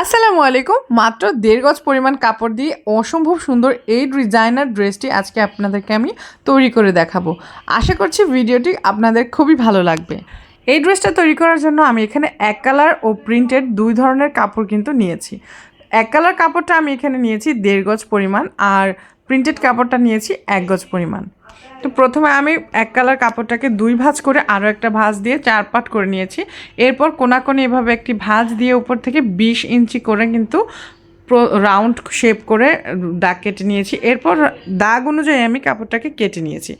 আসসালামু আলাইকুম। মাত্র দেড় গজ পরিমাণ কাপড় দিয়ে অসম্ভব সুন্দর এই ডিজাইনার ড্রেসটি আজকে আপনাদেরকে আমি তৈরি করে দেখাবো। আশা করছি ভিডিওটি আপনাদের খুবই ভালো লাগবে। এই ড্রেসটা তৈরি করার জন্য আমি এখানে এক কালার ও প্রিন্টেড দুই ধরনের কাপড় কিন্তু নিয়েছি। এক কালার কাপড়টা আমি এখানে নিয়েছি, দেড় গজ পরিমাণ, আর প্রিন্টেড কাপড়টা নিয়েছি এক গজ পরিমাণ। তো প্রথমে আমি এক কালার কাপড়টাকে দুই ভাঁজ করে আরও একটা ভাঁজ দিয়ে চার পাট করে নিয়েছি। এরপর কোনা কোনাকোনি এভাবে একটি ভাঁজ দিয়ে উপর থেকে বিশ ইঞ্চি করে কিন্তু রাউন্ড শেপ করে দাগ কেটে নিয়েছি। এরপর দাগ অনুযায়ী আমি কাপড়টাকে কেটে নিয়েছি।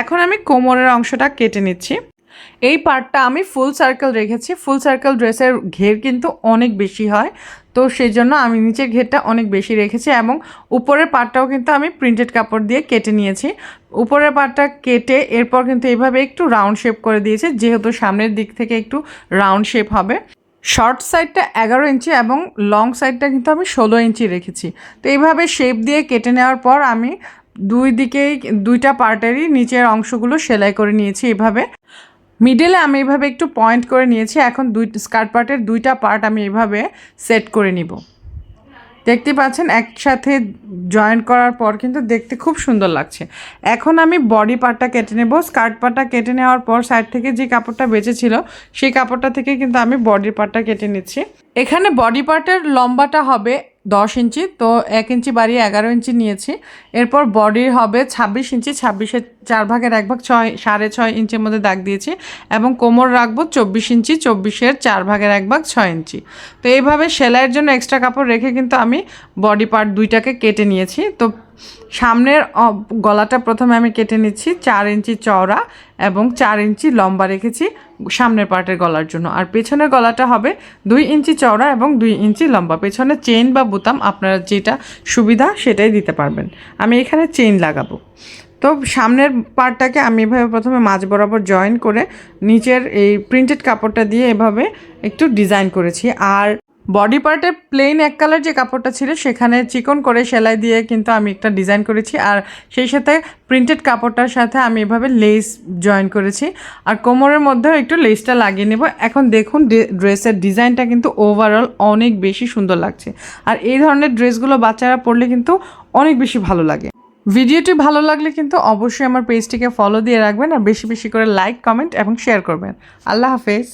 এখন আমি কোমরের অংশটা কেটে নিচ্ছি। এই পার্টটা আমি ফুল সার্কেল রেখেছি। ফুল সার্কেল ড্রেসের ঘের কিন্তু অনেক বেশি হয়। তো সেই জন্য আমি নিচের ঘেরটা অনেক বেশি রেখেছি এবং উপরের পার্টটাও কিন্তু আমি প্রিন্টেড কাপড় দিয়ে কেটে নিয়েছি। উপরের পার্টটা কেটে এরপর কিন্তু এইভাবে একটু রাউন্ড শেপ করে দিয়েছি, যেহেতু সামনের দিক থেকে একটু রাউন্ড শেপ হবে। শর্ট সাইডটা এগারো ইঞ্চি এবং লং সাইডটা কিন্তু আমি ষোলো ইঞ্চি রেখেছি। তো এইভাবে শেপ দিয়ে কেটে নেওয়ার পর আমি দুই দিকেই, দুইটা পার্টেরই নিচের অংশগুলো সেলাই করে নিয়েছি এভাবে। মিডলে আমি এইভাবে একটু পয়েন্ট করে নিয়েছি। এখন দুই স্কার্ট পার্টের দুইটা পার্ট আমি এইভাবে সেট করে নিব। দেখতে পাচ্ছেন, একসাথে জয়েন্ট করার পর কিন্তু দেখতে খুব সুন্দর লাগছে। এখন আমি বডি পার্টটা কেটে নেব। স্কার্ট পার্টটা কেটে নেওয়ার পর সাইড থেকে যে কাপড়টা বেঁচেছিল, সেই কাপড়টা থেকে কিন্তু আমি বডির পার্টটা কেটে নিচ্ছি। এখানে বডি পার্টের লম্বাটা হবে দশ ইঞ্চি, তো এক ইঞ্চি বাড়িয়ে এগারো ইঞ্চি নিয়েছি। এরপর বডির হবে ছাব্বিশ ইঞ্চি ছাব্বিশের চার ভাগের এক ভাগ ছয়, সাড়ে ছয় ইঞ্চির মধ্যে দাগ দিয়েছি এবং কোমর রাখব চব্বিশ ইঞ্চি, চব্বিশের চার ভাগের এক ভাগ ছয় ইঞ্চি। তো এইভাবে সেলাইয়ের জন্য এক্সট্রা কাপড় রেখে কিন্তু আমি বডি পার্ট দুইটাকে কেটে নিয়েছি। তো সামনের গলাটা প্রথমে আমি কেটে নিচ্ছি চার ইঞ্চি চওড়া এবং চার ইঞ্চি লম্বা রেখেছি সামনের পার্টের গলার জন্য। আর পেছনের গলাটা হবে দুই ইঞ্চি চওড়া এবং দুই ইঞ্চি লম্বা। পেছনে চেইন বা বোতাম আপনারা যেটা সুবিধা সেটাই দিতে পারবেন। আমি এখানে চেইন লাগাবো। তো সামনের পার্টটাকে আমি এভাবে প্রথমে মাঝ বরাবর জয়েন করে নিচের এই প্রিন্টেড কাপড়টা দিয়ে এভাবে একটু ডিজাইন করেছি। আর বডি পার্টে প্লেন এক কালার যে কাপড়টা ছিল, সেখানে চিকন করে সেলাই দিয়ে কিন্তু আমি একটা ডিজাইন করেছি। আর সেই সাথে প্রিন্টেড কাপড়টার সাথে আমি এভাবে লেস জয়েন করেছি। আর কোমরের মধ্যেও একটু লেসটা লাগিয়ে নেব। এখন দেখুন ড্রেসের ডিজাইনটা কিন্তু ওভারঅল অনেক বেশি সুন্দর লাগছে। আর এই ধরনের ড্রেসগুলো বাচ্চারা পরলে কিন্তু অনেক বেশি ভালো লাগে। ভিডিওটি ভালো লাগলে কিন্তু অবশ্যই আমার পেজটিকে ফলো দিয়ে রাখবেন। আর বেশি বেশি করে লাইক কমেন্ট এবং শেয়ার করবেন। আল্লাহ হাফেজ।